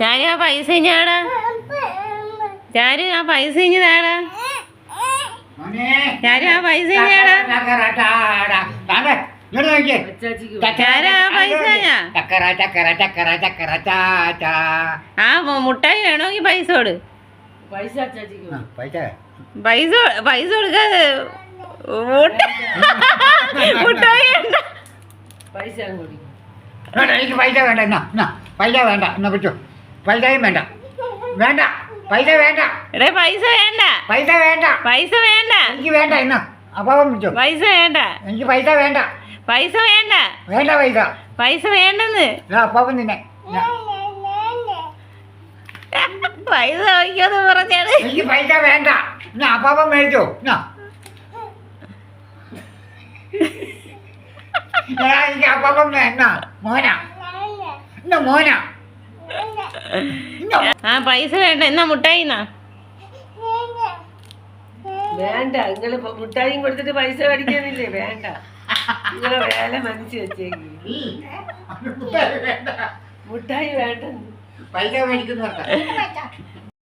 ചാരു ആ പൈസ ഇഞ്ഞാടാ ചാരു ആ പൈസ ഇഞ്ഞതാടാ മോനെ. ആ പൈസ ഇഞ്ഞാടാ. ചാരു ആ പൈസ ആ മുട്ടായി വേണമെങ്കിൽ പൈസ കൊടു? പൈസ കൊടുക്കാതെ മുട്ടായി പൈസ എനിക്ക് പൈസ വേണ്ട എന്നാ എന്നാ പൈസ വേണ്ട എന്നാ പറ്റൂ പൈസയും വേണ്ട. വേണ്ട. പൈസ വേണ്ട. എടേ പൈസ വേണ്ട. പൈസ വേണ്ട. പൈസ വേണ്ട. എനിക്ക് വേണ്ട എന്നാ അപ്പം വിളിച്ചു. പൈസ വേണ്ട. എനിക്ക് പൈസ വേണ്ട. പൈസ വേണ്ട. വേണ്ട പൈസ. പൈസ വേണ്ടെന്ന്. അപ്പം അപ്പാവൻ നിന്നെ. പൈസ വയ്ക്കാന്ന് പറഞ്ഞാണ്. എനിക്ക് പൈസ വേണ്ട. എന്നാ അപ്പാവൻ മേടിച്ചോ. എടാ, എനിക്ക് അപ്പാവൻ എന്നാ മോന. എന്നാ മോന. ആ പൈസ വേണ്ട. എന്നാ മുട്ടായി എന്നാ വേണ്ട. നിങ്ങൾ മുട്ടായും മുട്ടായിയും കൊടുത്തിട്ട് പൈസ മേടിക്കാനില്ലേ? വേണ്ട. നിങ്ങളെ വേല മനസ്സിൽ വെച്ചേക്ക്. വേണ്ട. മുട്ടായി വേണ്ട പൈസ മേടിക്കുന്നവർക്കാ.